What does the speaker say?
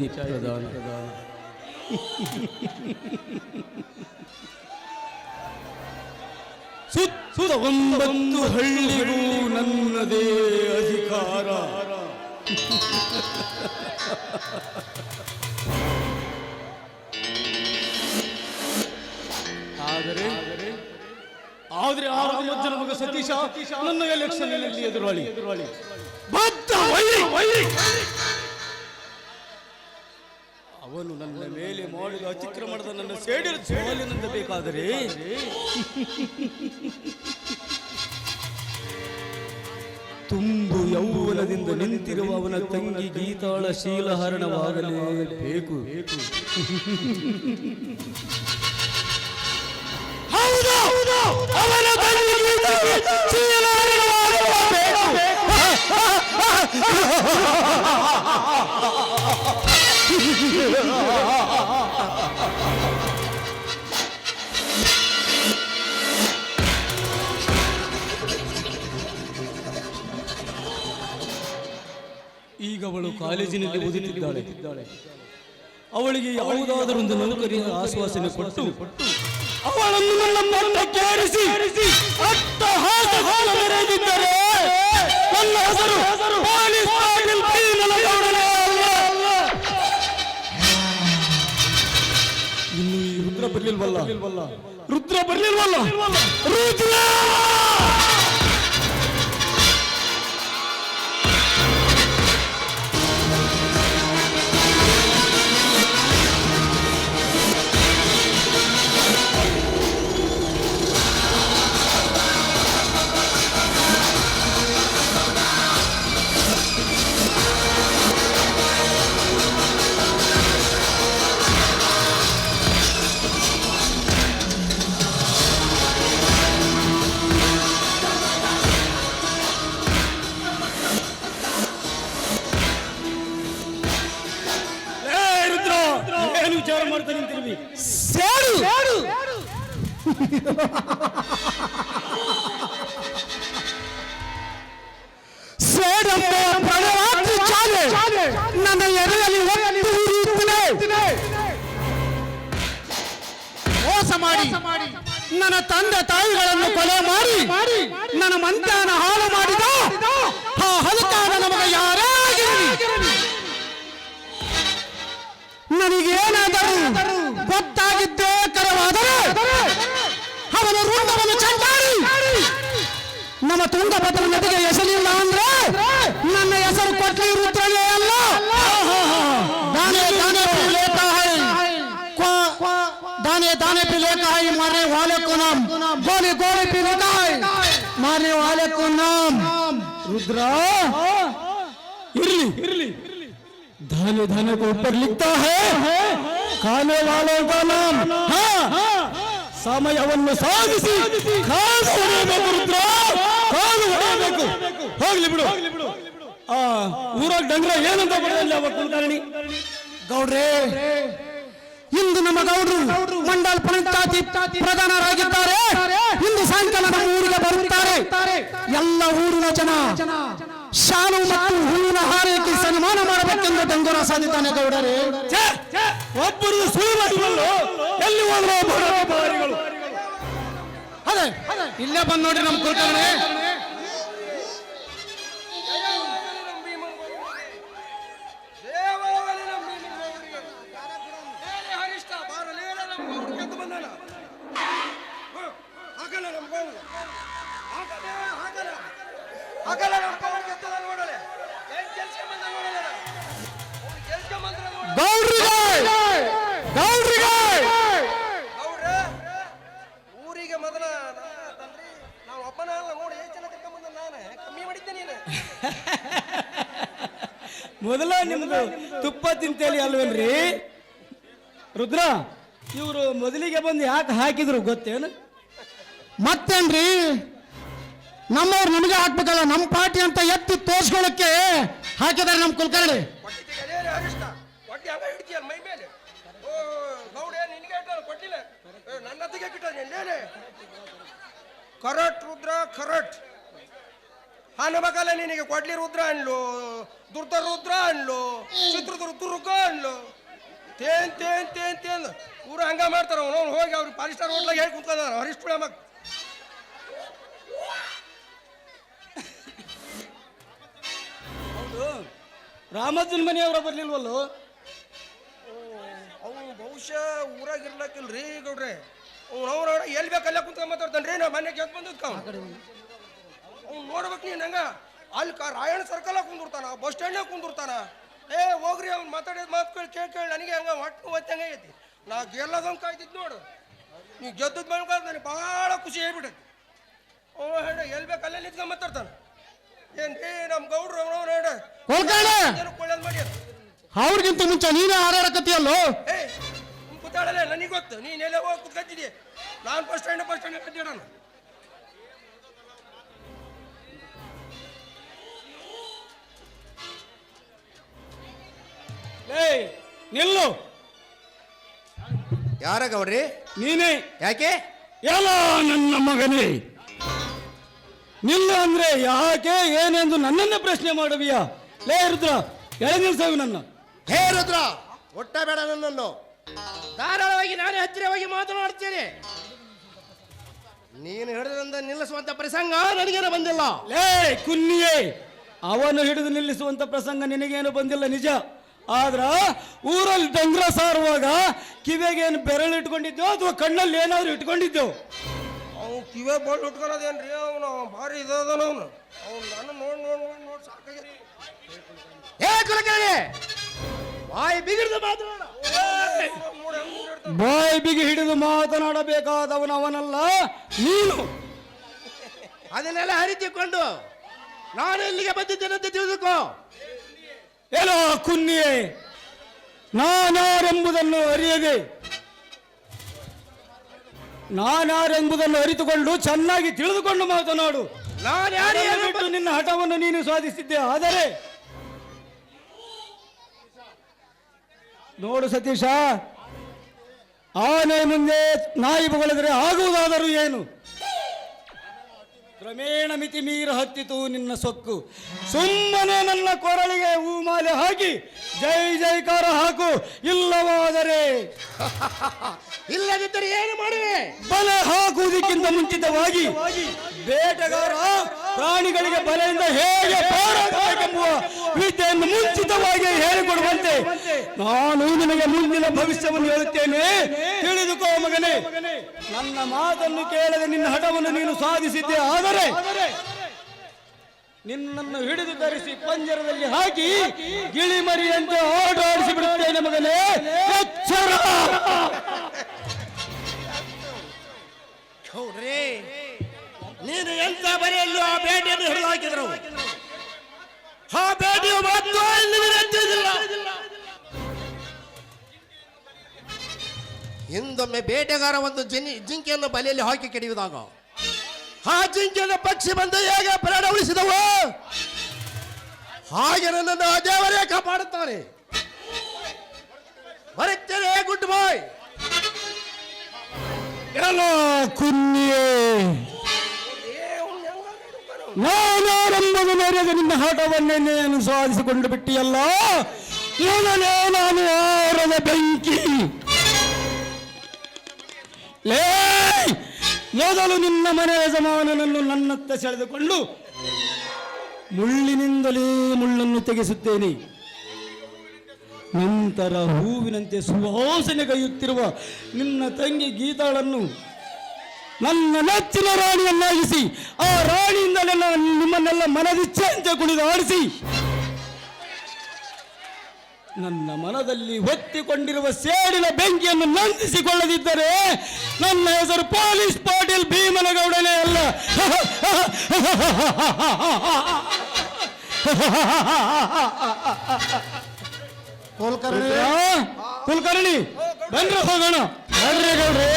ಪಂಚಾಯಿತಿ ಪ್ರಧಾನ ಸುತ್ತ ಒಂಬತ್ತು ಹಳ್ಳಿಗೂ ನನ್ನದೇ ಅಧಿಕಾರ ಆದರೆ ಆದರೆ ಆ ರಾಮಜ್ಜನ ಮಗ ಸತೀಶ ನನ್ನ ಎಲೆಕ್ಷನ್ ಎದುರಾಳಿ. ಎದುರಾಳಿ. ಬದ್ಧ ವೈರಿ! ವೈರಿ! ಅವನು ನನ್ನ ಮೇಲೆ ಮಾಡಿದ ಅತಿಕ್ರಮಣದ ನನ್ನ ಸೇಡಿಲು ಸೋಲಿನಿಂದ ಬೇಕಾದರೆ ತುಂಬು ಯೌವನದಿಂದ ನಿಂತಿರುವ ಅವನ ತಂಗಿ ಗೀತಾಳ ಶೀಲಹರಣವಾಗಲೇಬೇಕು ಹೌದು ಈಗ ಅವಳು ಕಾಲೇಜಿನಲ್ಲಿ ಓದುತ್ತಿದ್ದಾಳೆ. ಅವಳಿಗೆ ಯಾವುದಾದರೊಂದು ನೌಕರಿಯ ಆಶ್ವಾಸನೆ ಕೊಟ್ಟು, ಅವಳನ್ನು ನನ್ನ ಅಟ್ಟಹಾಸವನ್ನು ಮೆರೆದಿದ್ದರೆ, ನನ್ನ ಹೆಸರು ರುದ್ರ ಬರ್ಲಿಲ್ವಲ್ಲ ರುದ್ರ ಬರ್ಲಿಲ್ವಲ್ಲ ಏನು ವಿಚಾರ ಮಾಡ್ತಾ ನಿಂತಿರ್ವಿ ಸೇಡು ಸೇಡಂಬ ಪ್ರಣರಾತ್ರಿ ಚಾಲೆ ನನ್ನ ಎದೆಯಲ್ಲಿ ಒತ್ತು ಉರಿಯುತ್ತಿದೆ. ಮೋಸ ಮಾಡಿ ನನ್ನ ತಂದೆ ತಾಯಿಗಳನ್ನು ಕೊಲೆ ಮಾಡಿ ನನ್ನ ಮಂತ್ಯಾನ ಹಾಳು ಮಾಡಿದ ಆ ಹಲಕಾದ ನಮಗೆ ಯಾರೇ ನನಗೇನಾದರೂ ಗೊತ್ತಾಗಿದ್ದೇ ಕರವಾದರೆ ಅವನ ಋಣವನ್ನು ಚಂಡಾಡಿ ನಮ್ಮ ತುಂಗಭದ್ರ ನದಿಗೆ ಹೆಸರಿಲ್ಲ ಅಂದ್ರೆ ನನ್ನ ಹೆಸರು ಕೊಟ್ಲಿ ರುದ್ರನೇ ಅಲ್ಲ दाने दाने पे लेता है क्वा- दाने दाने पे लेता है मारने वाले को नाम गोली गोली पे लेता है मारने वाले को नाम रुद्र इरली इरली धाने धाने को ऊपर लिखता है खाने वालों का नाम हाँ ಸಮಯವನ್ನು ಸಾಗಿಸಿ ಕಾಲು ಹೊಡೆಯಬೇಕು ರುದ್ರ ಕಾಲು ಹೊಡೆಯಬೇಕು ಹೋಗ್ಲಿ ಬಿಡು ಆ ಊರಾಗ ಡಂಗ್ರ ಏನಂತ ಬರೋದಿಲ್ಲ ಅವ ಕುಲಕರ್ಣಿ ಗೌಡ್ರೆ ಇಂದು ನಮ್ಮ ಗೌಡ್ರು ಮಂಡಲ್ ಪಂಚಾಯತಿ ಪ್ರಧಾನರಾಗಿದ್ದಾರೆ ಇಂದು ಸಾಯಂಕಾಲ ನಮ್ಮ ಊರಿಗೆ ಬರುತ್ತಾರೆ ಎಲ್ಲ ಊರಿನ ಜನ ಶಾಲು ಮತ್ತು ಹೂವಿನ ಹಾರೈಕೆ ಸನ್ಮಾನ ಮಾಡಬೇಕೆಂದು ಡಂಗುರ ಸಾಧಿತಾನೆ ಗೌಡರೇ. ಛೇ, ಒಬ್ಬರು ಸುಳಿವಲ್ಲ ಎಲ್ಲಿ ಹೋದ್ರು ಅದೇ ಇಲ್ಲೇ ಬಂದ್ ನೋಡ್ರಿ ನಮ್ಮ ಕುಲಕರ್ಣಿ. ದೇವಾಲಯ ನಮ್ಮ ನಿಮ್ಮ ಊರಿಗೆ. ಊರಿಗೆ ಮೊದಲ ನಾ- ತಂದ್ರಿ. ನಾವು ಒಬ್ಬನ ಅಲ್ಲ ನೋಡಿ ಎಷ್ಟು ಜನ ಕರ್ಕೊಂಡ್ ಬಂದ ನಾನು? ಕಮ್ಮಿ ಮಾಡಿದ್ದೆ ನೀನು. ಮೊದಲ ನಿಮ್ದು ತುಪ್ಪ ತಿಂತೇಳಿ ಅಲ್ವೇನ್ರಿ? ರುದ್ರ ಇವರು ಮೊದಲಿಗೆ ಬಂದು ಯಾಕೆ ಹಾಕಿದ್ರು ಗೊತ್ತೇನು? ಮತ್ತೇನ್ರಿ? ನಮ್ಮವ್ರು ನಮಗೆ ಹಾಕ್ಬೇಕಲ್ಲ ನಮ್ಮ ಪಾರ್ಟಿ ಅಂತ ಎತ್ತಿ ತೋರ್ಸ್ಕೊಳಕ್ಕೆ ಹಾಕಿದ್ದಾರೆ ನಮ್ಮ ಕುಲಕರ್ಣಿ. ಕರಟ್ ರುದ್ರ, ಕರಟ್. ಹನುಮಕಲ್ಲ ನಿನಗೆ ಕೊಡ್ಲಿ ರುದ್ರ ಅನ್ಲು, ದುರ್ದ ರುದ್ರ ಅನ್ಲು, ಚಿತ್ರದುರ್ಗ ದುರ್ಗ ಅನ್ಲು. ತೇನ್ ತೇನ್ ತೇನ್ ತೇನ್. ಊರು ಹಂಗ ಮಾಡ್ತಾರ ಅವನು ಹೋಗಿ ಅವ್ರಿಗೆ ಫೈವ್ ಸ್ಟಾರ್ ಹೋಟ್ಲಾಗ ಹೇಳಿ ಕುಂತ್ಕೊಂಡಾರ ಹರಿಷ್ಟು ಮಕ್ ರಾಮಜ್ಜನ ಮನೆಯವರ ಬರ್ಲಿಲ್ವಲ್ಲೋ? ಅವ್ನು ಬಹುಶಃ ಊರಾಗ ಇರ್ಲಕ್ಕಿಲ್ರಿ ಗೌಡ್ರೆ. ಅವ್ನು ಅವ್ರ ಎಲ್ಲಿ ಬೇಕಲ್ಲ ಕುಂತ್ಕೊಂಡ್ ಮಾತಾಡ್ತಾನ್ರಿ? ನಾ ಮನೆ ಕೇಳ್ ಬಂದದ್ಕ ಅವ್ನು. ನೋಡ್ಬೇಕು ನೀನು ಹಂಗ. ಅಲ್ಲಿ ಕ ರಾಯಣ ಸರ್ಕಲ್ ಕುಂದಿರ್ತಾನ ಬಸ್ ಸ್ಟ್ಯಾಂಡ್ ಕುಂದಿರ್ತಾನ ಏ ಹೋಗ್ರಿ ಅವ್ನು ಮಾತಾಡಿದ ಮಾತು ಕೇಳಿ ಕೇಳಿ ಕೇಳಿ ನನಗೆ ಹಂಗ ಒಟ್ಟು ಒತ್ತಂಗೆ ಐತಿ ನಾ ಗೆಲ್ಲದಂಗೆ ಕಾಯ್ತಿದ್ ನೋಡು. ನೀ ಗೆದ್ದದ ಮೇಲೆ ನನಗೆ ಭಾಳ ಖುಷಿ ಹೇಳ್ಬಿಟ್ಟೈತಿ ಓ ಹೇಳ ಎಲ್ಲಿ ಬೇಕಲ್ಲೇ ನಿಂತ್ಕೊಂಡ್ ಮಾತಾಡ್ತಾನ. ಏನ್ರಿ ನಮ್ಮ ಗೌಡ್ರು ಹೇಳ ಹೋಗ್ತಾಳೆ ಜನಕ್ಕೆ ಮಾಡಿ? ಅವ್ರಿಗಿಂತ ಮುಂಚೆ ನೀನ ಹಾರಾಡಕತ್ತೀಯಲ್ಲೋ? ಏ ಕೂತಾಳಲ್ಲ ನನಗೆ ಗೊತ್ತು. ನೀನ್ ಎಲ್ಲ ಹೋಗಿ ಕುತ್ಕತ್ತಿದ್ದೆ ನಾನು ಬಸ್ ಸ್ಟ್ಯಾಂಡ್ ಬಸ್ ಸ್ಟ್ಯಾಂಡ್ ಕಟ್ಟಿಡೋಣ ಏಯ್ ನಿಲ್ಲು. ಯಾರ ಗೌಡ್ರಿ? ನೀನೇ. ಯಾಕೆ? ಎಲ್ಲ ನನ್ನ ಮಗನೇ. ನಿಲ್ಲು ಅಂದ್ರೆ ಯಾಕೆ ಏನೆಂದು ನನ್ನನ್ನ ಪ್ರಶ್ನೆ ಮಾಡುವಿಯ? ಲೇ ರುದ್ರ ಎಳೆ ನಿಲ್ಸವಿ ನನ್ನ. ಹೇ ರುದ್ರ ಒಟ್ಟ ಬೇಡ ನನ್ನನ್ನು. ಧಾರಾಳವಾಗಿ ನಾನೇ ಹತ್ತಿರವಾಗಿ ಮಾತನಾಡ್ತೇನೆ ನೀನು ಹಿಡಿದ್ರಿಂದ ನಿಲ್ಲಿಸುವಂತ ಪ್ರಸಂಗ ನನಗೇನು ಬಂದಿಲ್ಲ. ಲೇ ಕುನ್ನಿಯೇ ಅವನು ಹಿಡಿದು ನಿಲ್ಲಿಸುವಂತ ಪ್ರಸಂಗ ನಿನಗೇನು ಬಂದಿಲ್ಲ ನಿಜ. ಆದ್ರ ಊರಲ್ಲಿ ಡಂಗ್ರ ಸಾರುವಾಗ ಕಿವೆಗೇನು ಬೆರಳು ಇಟ್ಕೊಂಡಿದ್ದೋ ಅಥವಾ ಕಣ್ಣಲ್ಲಿ ಏನಾದ್ರು ಇಟ್ಕೊಂಡಿದ್ದೋ ಅವ್ನು ಕಿವೇ ಬೋಲ್ಡ್ ಉಟ್ಕೊಳೋದೇನ್ರಿ? ಅವನು ಭಾರಿ ಇದದನ ಅವನು. ಅವ್ನು ನಾನು ನೋಡ್ ನೋಡ್ ನೋಡ್ ನೋಡ್ ಸಾಕಾಗೈತಿ ಏ ಕುಲಕರ್ಣಿ ಬಾಯಿ ಬಿಗಿಡಿದು ಮಾತನಾಡ. ಬಾಯಿ ಬಿಗಿ ಹಿಡಿದು ಮಾತನಾಡಬೇಕಾದವನು ಅವನಲ್ಲ, ನೀನು. ಅದನ್ನೆಲ್ಲ ಹರಿತಿಕೊಂಡು ನಾನು ಇಲ್ಲಿಗೆ ಬಂದಿದ್ದೇನಂತ ತಿಳಿದುಕೋ. ಏನೋ ಕುನ್ನಿಯೇ, ನಾನಾರೆಂಬುದನ್ನು ಅರಿಯದೆ. ನಾನಾರೆಂಬುದನ್ನು ಅರಿತುಕೊಂಡು ಚೆನ್ನಾಗಿ ತಿಳಿದುಕೊಂಡು ಮಾತನಾಡು. ನಾನು ಬಿಟ್ಟು ನಿನ್ನ ಹಠವನ್ನು ನೀನು ಸಾಧಿಸಿದ್ದೆ. ಆದರೆ ನೋಡು ಸತೀಶ ಆನೆ ಮುಂದೆ ನಾಯಿ ಬೊಗಳಿದ್ರೆ ಆಗುವುದಾದರೂ ಏನು? ಕ್ರಮೇಣ ಮಿತಿ ಮೀರ ಹತ್ತಿತು ನಿನ್ನ ಸೊಕ್ಕು. ಸುಮ್ಮನೆ ನನ್ನ ಕೊರಳಿಗೆ ಹೂಮಾಲೆ ಹಾಕಿ ಜೈ ಜೈಕಾರ ಹಾಕು ಇಲ್ಲವಾದರೆ ಇಲ್ಲದಿದ್ದರೆ ಏನು ಮಾಡುವೆ? ಬಲೆ ಹಾಕುವುದಕ್ಕಿಂತ ಮುಂಚಿತವಾಗಿ ಬೇಟೆಗಾರ ಪ್ರಾಣಿಗಳಿಗೆ ಬಲೆಯಿಂದ ಹೇಗೆ ವಿದ್ಯೆಯನ್ನು ಮುಂಚಿತವಾಗಿ ಹೇಳಿಕೊಡುವಂತೆ ನಾನು ನಿನಗೆ ಮುಂದಿನ ಭವಿಷ್ಯವನ್ನು ಹೇಳುತ್ತೇನೆ. ತಿಳಿದುಕೋ ಮಗನೇ, ನನ್ನ ಮಾತನ್ನು ಕೇಳದೆ ನಿನ್ನ ಹಠವನ್ನು ನೀನು ಸಾಧಿಸಿದ್ದೆ. ಆದರೆ ನಿನ್ನನ್ನು ಹಿಡಿದು ಧರಿಸಿ ಪಂಜರದಲ್ಲಿ ಹಾಕಿ ಗಿಳಿಮರಿಯಂತೆ ಓಡಾಡಿಸಿ ಬಿಡುತ್ತೇನೆ ಮಗನೇ. ಎಚ್ಚರ! ಹಿಂದೊಮ್ಮೆ ಬೇಟೆಗಾರ ಒಂದು ಜಿನಿ ಜಿಂಕೆಯನ್ನು ಬಲೆಯಲ್ಲಿ ಹಾಕಿ ಕೆಡೆಯುವುದಾಗ ಆ ಜಿಂಕೆಯನ್ನು ಪಕ್ಷಿ ಬಂದು ಹೇಗೆ ಪ್ರಾಣ ಉಳಿಸಿದವು ಹಾಗೆ ನನ್ನನ್ನು ಆ ದೇವರೇ ಕಾಪಾಡುತ್ತಾನೆ ಬರುತ್ತೇನೆ, ಗುಡ್ ಬಾಯ್. ಎಲ್ಲ ಕುನ್ನಿಯೇ. ಏ ಮೇರೆಗೆ ನಿನ್ನ ಹಠವನ್ನೇ ನೀನು ಸಾಧಿಸಿಕೊಂಡು ಬಿಟ್ಟಿಯಲ್ಲ? ಏನೇ ನಾನು ಆರದ ಬೆಂಕಿ. ಮೊದಲು ನಿನ್ನ ಮನೆ ಯಜಮಾನನನ್ನು ನನ್ನತ್ತ ಸೆಳೆದುಕೊಂಡು ಮುಳ್ಳಿನಿಂದಲೇ ಮುಳ್ಳನ್ನು ತೆಗೆಸುತ್ತೇನೆ. ನಂತರ ಹೂವಿನಂತೆ ಸುವಾಸನೆ ಕೈಯುತ್ತಿರುವ ನಿನ್ನ ತಂಗಿ ಗೀತಾಳನ್ನು ನನ್ನ ನೆಚ್ಚಿನ ರಾಣಿಯನ್ನಾಗಿಸಿ, ಆ ರಾಣಿಯಿಂದಲೇ ನಾನು ನಿಮ್ಮನ್ನೆಲ್ಲ ಮನದಿಚ್ಛೆಯಂತೆ ಕುಳಿದು ಆಡಿಸಿ. ನನ್ನ ಮನದಲ್ಲಿ ಹೊತ್ತಿಕೊಂಡಿರುವ ಸೇಡಿನ ಬೆಂಕಿಯನ್ನು ನಂದಿಸಿಕೊಳ್ಳದಿದ್ದರೆ ನನ್ನ ಹೆಸರು ಪೊಲೀಸ್ ಪಾಟೀಲ್ ಭೀಮನಗೌಡನೇ ಅಲ್ಲ. ಕುಲಕರ್ಣಿ. ಕುಲಕರ್ಣಿ ಬನ್ರಿ ಹೋಗೋಣ. ಬನ್ರಿ ಗೌಡ್ರಿ.